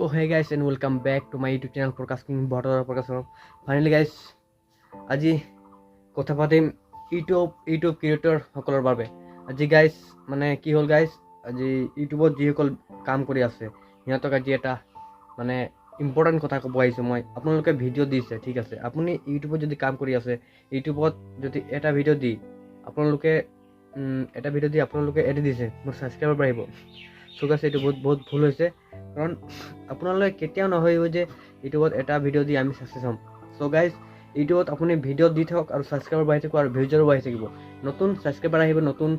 So hey guys and welcome back to my YouTube channel Forecasting বতৰৰ প্ৰকাশ finally guys আজি কথা পাতিম ইউটিউব ইউটিউব ক্ৰিয়েটৰসকলৰ বাবে। আজি গাইজ মানে কি হ'ল গাইজ আজি ইউটিউবত যিসকল কাম কৰি আছে সিহঁতক আজি এটা মানে ইম্পৰ্টেণ্ট কথা ক'ব আহিছোঁ মই। আপোনালোকে ভিডিঅ' দিছে ঠিক আছে। আপুনি ইউটিউবত যদি কাম কৰি আছে ইউটিউবত যদি এটা ভিডিঅ' দি আপোনালোকে এটা ভিডিঅ' দি আপোনালোকে এৰি দিছে মোৰ ছাবস্ক্ৰাইবাৰ বাঢ়িব। চ' গাইজ এইটো বহুত বহুত ভুল হৈছে। কাৰণ, আপোনালোকে কেতিয়াও নভাবিব যে ইউটিউবত এটা ভিডিঅ' দি আমি ছাকচেছ হ'ম। চ' গাইজ ইউটিউবত আপুনি ভিডিঅ' দি থাকক আৰু ছাবস্ক্ৰাইবাৰ বাঢ়ি থাকিব আৰু ভিউজাৰো বাঢ়ি থাকিব। নতুন ছাবস্ক্ৰাইবাৰ আহিব, নতুন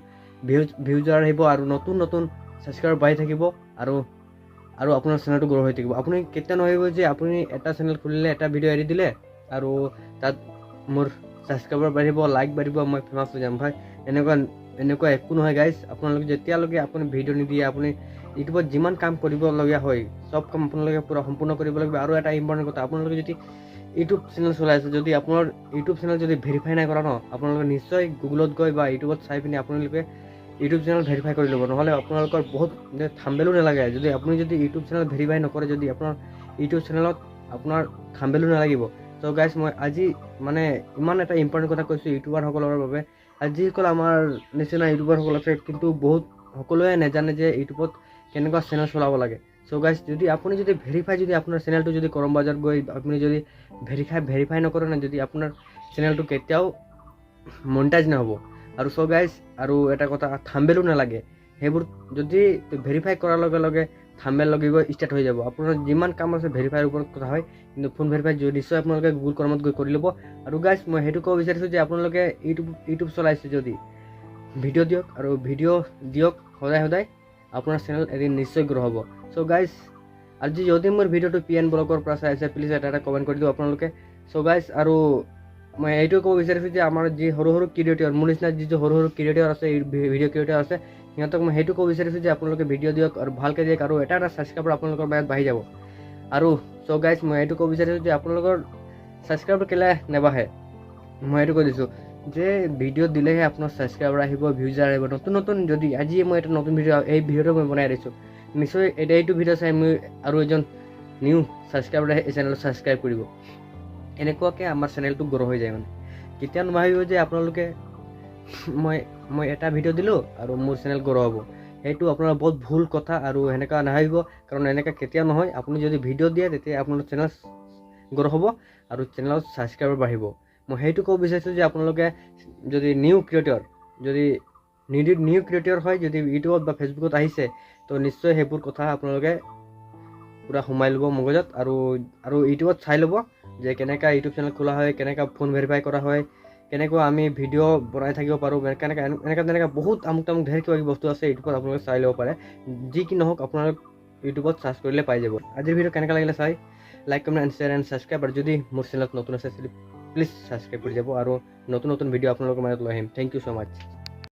ভিউজ ভিউজাৰ আহিব আৰু নতুন নতুন ছাবস্ক্ৰাইবাৰ বাঢ়ি থাকিব আৰু আৰু আপোনাৰ চেনেলটো গ্ৰ' হৈ থাকিব। আপুনি কেতিয়া নভাবিব যে আপুনি এটা চেনেল খুলিলে, এটা ভিডিঅ' এৰি দিলে আৰু তাত মোৰ ছাবস্ক্ৰাইবাৰ বাঢ়িব লাইক বাঢ়িব, মই ফেমাছ হৈ যাম। ভাই, এনেকুৱা এনেকুৱা একো নহয় গাইজ আপোনালোকে যেতিয়ালৈকে আপুনি ভিডিঅ' নিদিয়ে আপুনি ইউটিউবত যিমান কাম কৰিবলগীয়া হয় চব কাম আপোনালোকে পূৰা সম্পূৰ্ণ কৰিব লাগিব। আৰু এটা ইম্পৰ্টেণ্ট কথা আপোনালোকে যদি ইউটিউব চেনেল চলাই আছে যদি আপোনাৰ ইউটিউব চেনেল যদি ভেৰিফাই নাই কৰা ন আপোনালোকে নিশ্চয় গুগলত গৈ বা ইউটিউবত চাই পিনি আপোনালোকে ইউটিউব চেনেল ভেৰিফাই কৰি ল'ব। নহ'লে আপোনালোকৰ বহুত থাম্বেলো নালাগে। যদি আপুনি যদি ইউটিউব চেনেল ভেৰিফাই নকৰে যদি আপোনাৰ ইউটিউব চেনেলত আপোনাৰ থাম্বেলো নালাগিব। চ' গাইজ মই আজি মানে ইমান এটা ইম্পৰ্টেণ্ট কথা কৈছোঁ ইউটিউবাৰসকলৰ বাবে। যিসকল আমাৰ নিচিনা ইউটিউবাৰসকল আছে, কিন্তু বহুত সকলোৱে নাজানে যে ইউটিউবত কেনেকুৱা চেনেল চলাব লাগে। চ' গাইজ যদি আপুনি যদি ভেৰিফাই যদি আপোনাৰ চেনেলটো যদি কৰম বাজাৰত গৈ আপুনি যদি ভেৰিফাই ভেৰিফাই নকৰে না, যদি আপোনাৰ চেনেলটো কেতিয়াও মনিটাইজ নহ'ব। আৰু চ' গাইজ আৰু এটা কথা, থাম্বেলো নালাগে। সেইবোৰ যদি ভেৰিফাই কৰাৰ লগে লগে থাম্বেল লাগিব ষ্টাৰ্ট হৈ যাব। আপোনাৰ যিমান কাম আছে ভেৰিফাইৰ ওপৰত কথা হয় কিন্তু ফোন ভেৰিফাই যদি নিশ্চয় আপোনালোকে গুগল কৰ্মত গৈ কৰি ল'ব। আৰু গাইজ মই সেইটো ক'ব বিচাৰিছোঁ যে আপোনালোকে ইউটিউব ইউটিউব চলাইছে যদি ভিডিঅ' দিয়ক আৰু ভিডিঅ' দিয়ক সদায় সদায় আপোনাৰ চেনেল এদিন নিশ্চয় গ্ৰ' হ'ব। চ' গাইজ আজি যদি মোৰ ভিডিঅ'টো পি এন ব্লগৰ পৰা চাই আছে প্লিজ এটা এটা কমেণ্ট কৰি দিব আপোনালোকে। চ' গাইজ আৰু মই এইটোৱে ক'ব বিচাৰিছোঁ যে আমাৰ যি সৰু সৰু ক্ৰিয়েটৰ মোৰ নিচিনা যি সৰু সৰু ক্ৰিয়েটৰ আছে ভিডিঅ' ক্ৰিয়েটৰ আছে সিহঁতক মই সেইটো ক'ব বিচাৰিছোঁ যে আপোনালোকে ভিডিঅ' দিয়ক আৰু ভালকৈ দিয়ক আৰু এটা এটা ছাবস্ক্ৰাইবাৰ আপোনালোকৰ মাজত বাঢ়ি যাব। আৰু চ' গাইজ মই এইটো ক'ব বিচাৰিছোঁ যে আপোনালোকৰ ছাবস্ক্ৰাইবাৰ কেলৈ নেবাঢ়ে? মই এইটো কৈ দিছোঁ যে ভিডিঅ' দিলেহে আপোনাৰ ছাবস্ক্ৰাইবাৰ আহিব ভিউজাৰ আহিব। নতুন নতুন যদি আজি মই এটা নতুন ভিডিঅ' এই ভিডিঅ'টো মই বনাই দিছোঁ। নিশ্চয় এতিয়া এইটো ভিডিঅ' চাই মই আৰু এজন নিউ ছাবস্ক্ৰাইবাৰ এই চেনেলত ছাবস্ক্ৰাইব কৰিব। এনেকুৱাকৈ আমাৰ চেনেলটো গ্ৰ' হৈ যায় মানে। কেতিয়া নাভাবিব যে আপোনালোকে মই মই এটা ভিডিঅ' দিলোঁ আৰু মোৰ চেনেল গ্ৰ' হ'ব। সেইটো আপোনাৰ বহুত ভুল কথা আৰু সেনেকুৱা নাভাবিব, কাৰণ এনেকুৱা কেতিয়াও নহয়। আপুনি যদি ভিডিঅ' দিয়ে, তেতিয়া আপোনাৰ চেনেল গ্ৰ' হ'ব আৰু চেনেলত ছাবস্ক্ৰাইবাৰ বাঢ়িব। মই সেইটো ক'ব বিচাৰিছোঁ যে আপোনালোকে যদি নিউ ক্ৰিয়েটৰ যদি নিউ নিউ ক্ৰিয়েটৰ হয়, যদি ইউটিউবত বা ফেচবুকত আহিছে, তো নিশ্চয় সেইবোৰ কথা আপোনালোকে পূৰা সোমাই ল'ব মগজত আৰু আৰু ইউটিউবত চাই ল'ব যে কেনেকৈ ইউটিউব চেনেল খোলা হয়, কেনেকৈ ফোন ভেৰিফাই কৰা হয়। কেনেকৈ আমি ভিডিঅ' বনাই থাকিব পাৰোঁ কেনেকৈ এনেকৈ তেনেকৈ বহুত আমুক তামুক ধেৰ কিবা কিবি বস্তু আছে ইউটিউবত আপোনালোকে চাই ল'ব পাৰে। যি কি নহওক আপোনালোক ইউটিউবত চাৰ্চ কৰিলে পাই যাব। আজিৰ ভিডিঅ' কেনেকৈ লাগিলে চাই like comment and share and subscribe আৰু যদি মোৰ চেনেলত নতুন আছে প্লিজ ছাবস্ক্ৰাইব কৰি যাব। আৰু নতুন নতুন ভিডিঅ' আপোনালোকৰ মাজত লৈ আহিম। Thank you so much